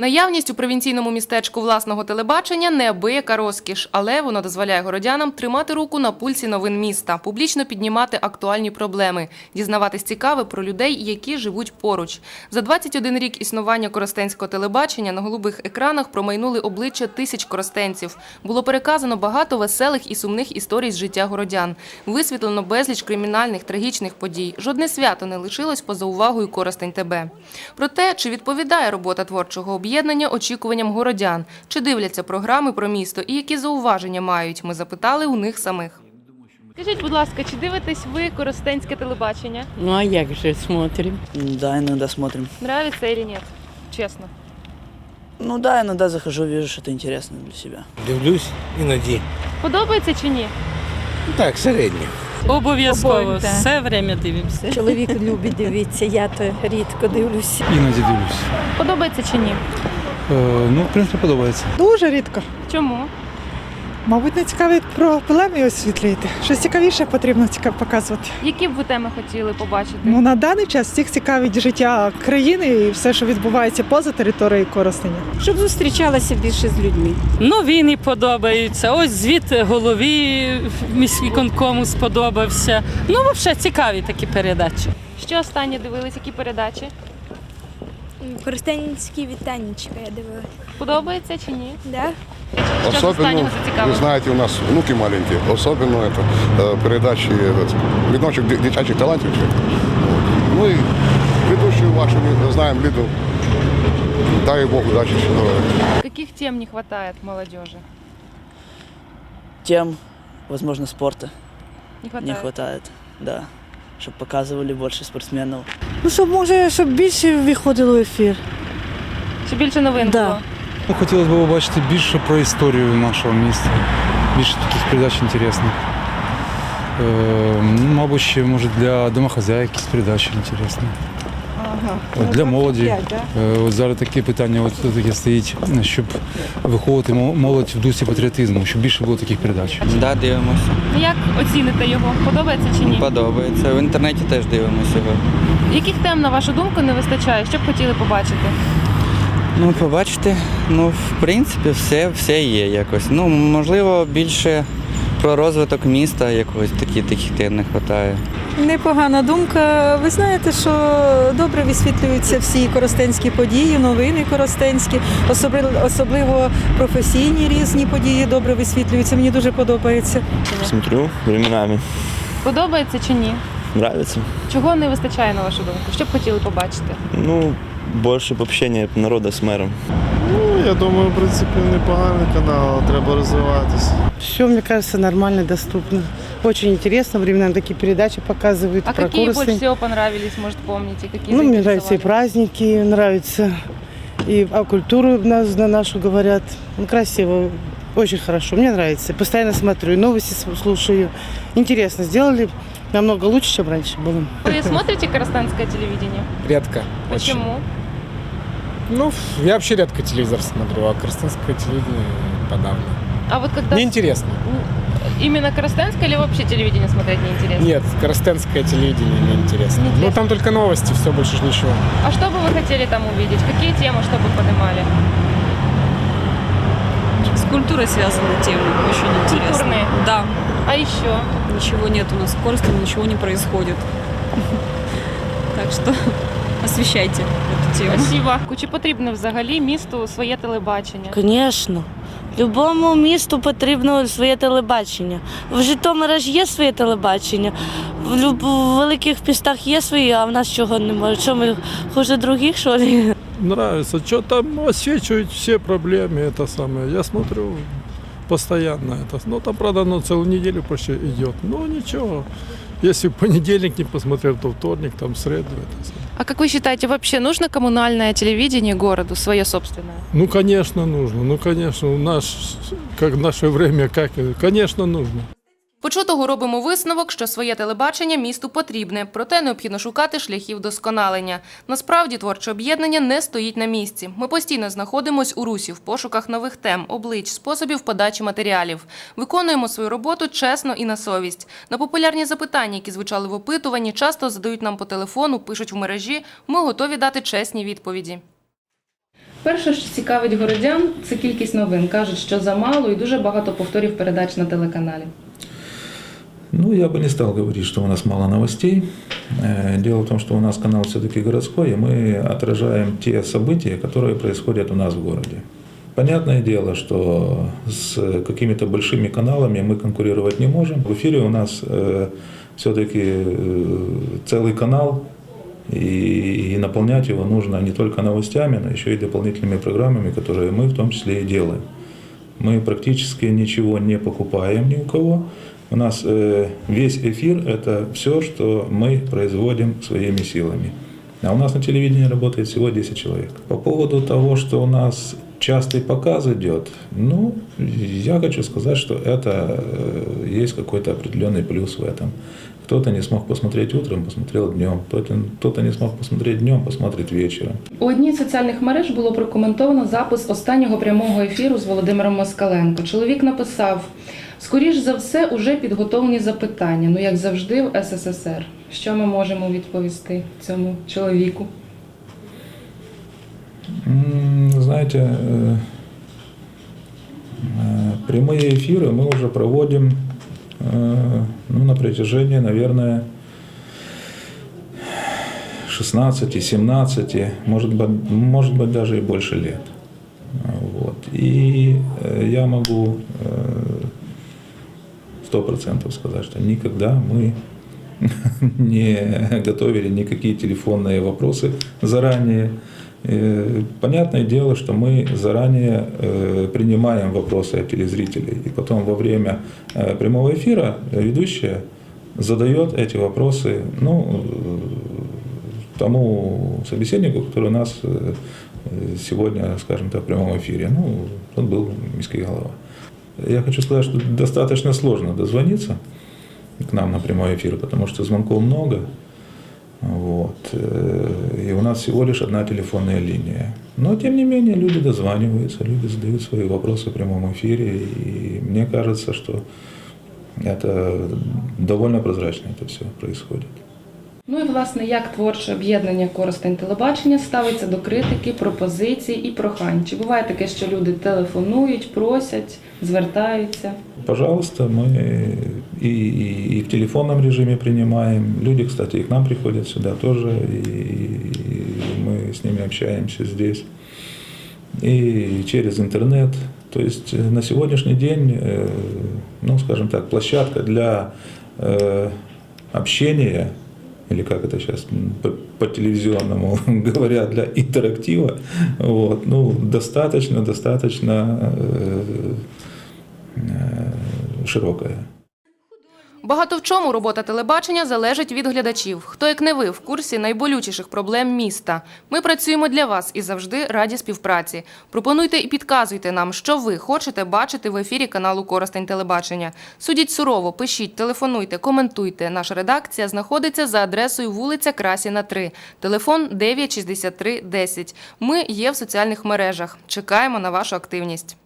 Наявність у провінційному містечку власного телебачення неабияка розкіш, але воно дозволяє городянам тримати руку на пульсі новин міста, публічно піднімати актуальні проблеми, дізнаватись цікаве про людей, які живуть поруч. За 21 рік існування коростенського телебачення на голубих екранах промайнули обличчя тисяч коростенців. Було переказано багато веселих і сумних історій з життя городян. Висвітлено безліч кримінальних, трагічних подій. Жодне свято не лишилось поза увагою Коростень ТБ. Про те, чи відповідає робота творчого об'єднання очікуванням городян, чи дивляться програми про місто і які зауваження мають, ми запитали у них самих. Скажіть, будь ласка, чи дивитесь ви коростенське телебачення? Ну а як же смотрим? Да, иногда смотрим. Нравится или нет? Чесно. Ну да, иногда захожу, вижу что-то интересное для себя. Дивлюсь іноді. Подобається чи ні? Ну, Так, середньо. Обов'язково так. все время дивимося. Чоловік любить дивитися, я то рідко дивлюся. Іноді дивлюся. Подобається чи ні? Е, ну, в принципі, подобається. Дуже рідко. Чому? Мабуть, не цікавить про проблеми освітлюєте. Щось цікавіше потрібно цікаво показувати. Які б ви теми хотіли побачити? Ну на даний час всіх цікавить життя країни і все, що відбувається поза територією Коростеня. Щоб зустрічалася більше з людьми. Новини подобаються. Ось звіт голові міськвиконкому сподобався. Ну, взагалі цікаві такі передачі. Що останнє дивились, які передачі? Користенські вітаннячка я дивилася. Подобається чи ні? Да? Що з останнього Особенно, вы зацікавило? знаете, у нас внуки маленькие, особенно это э, передачи э, відночок ди- дитячих талантів. всіх. Вот. Ну и ведущую вашу ми знаем Лиду. Дай Бог удачи. здоровья. Каких тем не хватает молодежи? Тем, возможно, спорта Не хватает. не хватает. Да. Чтобы показували більше спортсменів. Ну, щоб може, щоб більше виходило в ефір. Щоб більше новин Да. було? Ну, хотілося б побачити більше про історію нашого міста. Більше таких передач інтересних. Е, ну, мабуть, ще може для домохозяїв якісь передачі інтересні. От, для молоді. Е, От зараз таке питання от таке стоїть, щоб виховувати молодь в дусі патріотизму, щоб більше було таких передач. Да, дивимося. Як оціните його? Подобається чи ні? Подобається. В інтернеті теж дивимося його. Яких тем, на вашу думку, не вистачає? Що б хотіли побачити? Ну, побачите, ну, в принципі, все, все є якось. Ну, можливо, більше про розвиток міста якогось такі, таких тем не вистачає. Непогана думка. Ви знаєте, що добре висвітлюються всі коростенські події, новини коростенські, особливо, особливо професійні різні події добре висвітлюються. Мені дуже подобається. Смотрю временами. Подобається чи ні? Нравится. Чого не вистачає, на вашу думку? Що б хотіли побачити? Ну, більше б общення народу з мером. Ну, я думаю, в принципі, непоганий канал, треба розвиватися. Все, мне кажется, нормально, доступно. Очень интересно, временами такие передачи показывают А про какие больше Коростень. всего понравились, может, помните? Какие Ну, мне нравятся и праздники, нравится, и о культуру нас, на нашу говорят. Ну, красиво, очень хорошо, мне нравится. Постоянно смотрю, новости слушаю. Интересно, сделали намного лучше, чем раньше было. Вы смотрите коростенское телевидение? Редко. Почему? Ну, я вообще редко телевизор смотрю, а крестьянское телевидение подавно. А вот когда Неинтересно. Именно коростенское или вообще телевидение смотреть неинтересно? Нет, крестьянское телевидение неинтересно. Неинтересно. Ну, там только новости, все, больше ничего. А что бы вы хотели там увидеть? Какие темы, чтобы поднимали? З культурою зв'язані теми, дуже інтересно. Культурные? Да, А еще? ничего нет у нас в Коростене, ничего не происходит. Так что освещайте эту тему. Спасибо. Чи потрібно взагалі місту своє телебачення? Звісно. Любому місту потрібно своє телебачення. В Житомира ж є своє телебачення, в, люб... в великих містах є свої, а в нас чого немає. Що ми хуже других, що ли? Нравится, что там освечивают все проблемы, это самое. Я смотрю постоянно это. Ну, там, правда, оно целую неделю почти идет. Ну, ничего. Если в понедельник не посмотрел, то вторник, там, среду. Это. А как вы считаете, вообще нужно коммунальное телевидение городу, свое собственное? Ну, конечно, нужно. Ну, конечно, у нас, как в наше время, как, конечно, нужно. Почутого робимо висновок, що своє телебачення місту потрібне, проте необхідно шукати шляхів досконалення. Насправді творче об'єднання не стоїть на місці. Ми постійно знаходимось у русі в пошуках нових тем, облич, способів подачі матеріалів. Виконуємо свою роботу чесно і на совість. На популярні запитання, які звучали в опитуванні, часто задають нам по телефону, пишуть в мережі. Ми готові дати чесні відповіді. Перше, що цікавить городян, це кількість новин. Кажуть, що замало і дуже багато повторів передач на телеканалі. Ну, я бы не стал говорить, что у нас мало новостей. Э, Дело в том, что у нас канал все-таки городской, и мы отражаем те события, которые происходят у нас в городе. Понятное дело, что с какими-то большими каналами мы конкурировать не можем. В эфире у нас все-таки целый канал, и, и наполнять его нужно не только новостями, но еще и дополнительными программами, которые мы в том числе и делаем. Мы практически ничего не покупаем ни у кого. У нас э, весь эфир – это все, что мы производим своими силами. А у нас на телевидении работает всего 10 человек. По поводу того, что у нас частый показ идет, ну, я хочу сказать, что это э, есть какой-то определенный плюс в этом. Кто-то не смог посмотреть утром, посмотрел днем. Кто-то, кто-то не смог посмотреть днем, посмотрит вечером. У одній з соціальних мереж було прокоментовано запис останнього прямого ефіру з Володимиром Москаленко. Чоловік написав: скоріш за все, уже підготовлені запитання. Ну як завжди, в СССР. Що ми можемо відповісти цьому чоловіку? М, Знаете, э, э, прямые эфиры мы уже проводим э, ну, на протяжении, наверное, 16-17, может быть, может быть даже и больше лет. Вот. И э, я могу сто процентов сказать, что никогда мы не готовили никакие телефонные вопросы заранее. Э, Понятное дело, что мы заранее э, принимаем вопросы от телезрителей, и потом во время э, прямого эфира ведущая задает эти вопросы ну, тому собеседнику, который у нас сегодня, скажем так, в прямом эфире. Ну, он был міський голова. Я хочу сказать, что достаточно сложно дозвониться к нам на прямой эфир, потому что звонков много. Вот. э, И у нас всего лишь одна телефонная линия. Но, тем не менее, люди дозваниваются, люди задают свои вопросы в прямом эфире. И мне кажется, что это довольно прозрачно это все происходит. Ну і власне, як творче об'єднання Коростень телебачення ставиться до критики, пропозицій і прохань? Чи буває таке, що люди телефонують, просять, звертаються? Пожалуйста, мы и, и- и в телефонном режиме принимаем. Люди, кстати, и к нам приходят сюда тоже, и, и мы с ними общаемся здесь. И через интернет. То есть э, на сегодняшний день, э, ну, скажем так, площадка для э, общения, или как это сейчас по, телевизионному говорят, для интерактива, вот, ну, достаточно, достаточно э, э, широкая. Багато в чому робота телебачення залежить від глядачів. Хто як не ви в курсі найболючіших проблем міста. Ми працюємо для вас і завжди раді співпраці. Пропонуйте і підказуйте нам, що ви хочете бачити в ефірі каналу Коростень телебачення. Судіть сурово, пишіть, телефонуйте, коментуйте. Наша редакція знаходиться за адресою вулиця Красіна 3. Телефон 963 10. Ми є в соціальних мережах. Чекаємо на вашу активність.